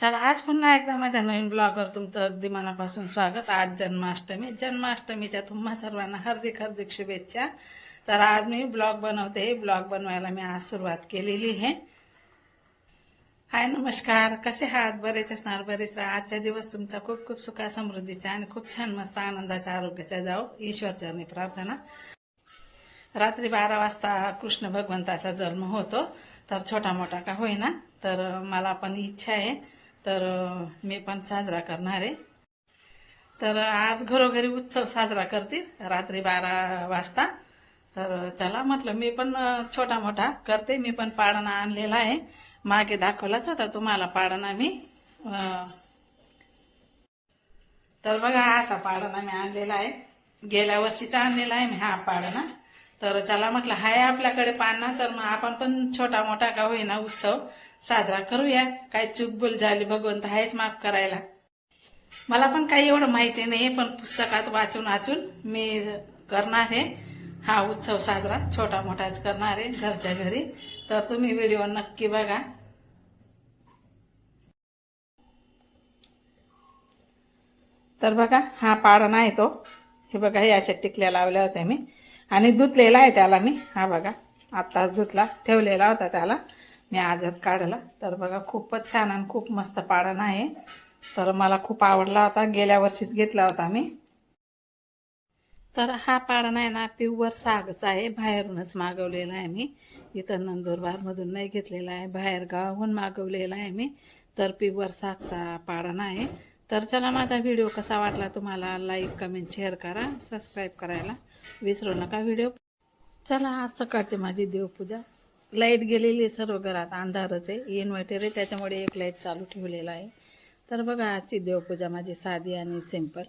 चला आज पुन्हा एकदा माझ्या नवीन ब्लॉगवर तुमचं अगदी मनापासून स्वागत. आज जन्माष्टमी. जन्माष्टमीच्या तुम्हा सर्वांना हार्दिक हार्दिक शुभेच्छा. तर आज मी ब्लॉग बनवते. ब्लॉग बनवायला मी आज सुरुवात केलेली आहे. हाय नमस्कार. कसे आहात? बरेच असणार बरेच राहा. आजचा दिवस तुमचा खूप खूप सुखा समृद्धीचा आणि खूप छान मस्त आनंदाच्या आरोग्याचा जाऊ ईश्वरचरणी प्रार्थना. रात्री बारा वाजता कृष्ण भगवंताचा जन्म होतो. तर छोटा मोठा का होईना. तर मला पण इच्छा आहे तर मी पण साजरा करणार आहे. तर आज घरोघरी उत्सव साजरा करतील रात्री बारा वाजता. तर चला म्हटलं मी पण छोटा मोठा करते. मी पण पाळणा आणलेला आहे. मागे दाखवलाच होता तुम्हाला पाळणा मी. तर बघा असा पाळणा मी आणलेला आहे. गेल्या वर्षीचा आणलेला आहे मी हा पाळणा. तर चला म्हटलं हाय आपल्याकडे पाना तर मग आपण पण छोटा मोठा का होईना उत्सव साजरा करूया. काय चुकबुल झाली भगवंत आहेच माफ करायला. मला पण काही एवढं माहिती नाही पण पुस्तकात वाचून वाचून मी करणार आहे. हा उत्सव साजरा छोटा मोठाच करणार आहे घरच्या घरी. तर तुम्ही व्हिडिओ नक्की बघा. तर बघा हा पाळणा आहे तो. हे बघा हे अशा टिकल्या लावल्या होत्या मी. आणि धुतलेला आहे त्याला मी. हा बघा आत्ताच धुतला ठेवलेला होता त्याला. मी आजच काढला. तर बघा खूपच छान आणि खूप मस्त पाळणा आहे. तर मला खूप आवडला होता गेल्या वर्षीच घेतला होता मी. तर हा पाळणा आहे ना प्युअर सागचा आहे. बाहेरूनच मागवलेला आहे मी. इथं नंदुरबारमधून नाही घेतलेला आहे. बाहेर गावाहून मागवलेला आहे मी. तर प्युअर सागचा पाळणा आहे. तर चला माझा व्हिडिओ कसा वाटला तुम्हाला? लाईक कमेंट शेअर करा. सबस्क्राईब करायला विसरू नका व्हिडिओ चला आज सकाळची माझी देवपूजा. लाइट गेलेली आहे सर्व घरात. अंधारच आहे. इन्व्हर्टर आहे. त्याच्यामुळे एक लाइट चालू ठेवलेला आहे. तर बघा आजची देवपूजा माझी साधी आणि सिंपल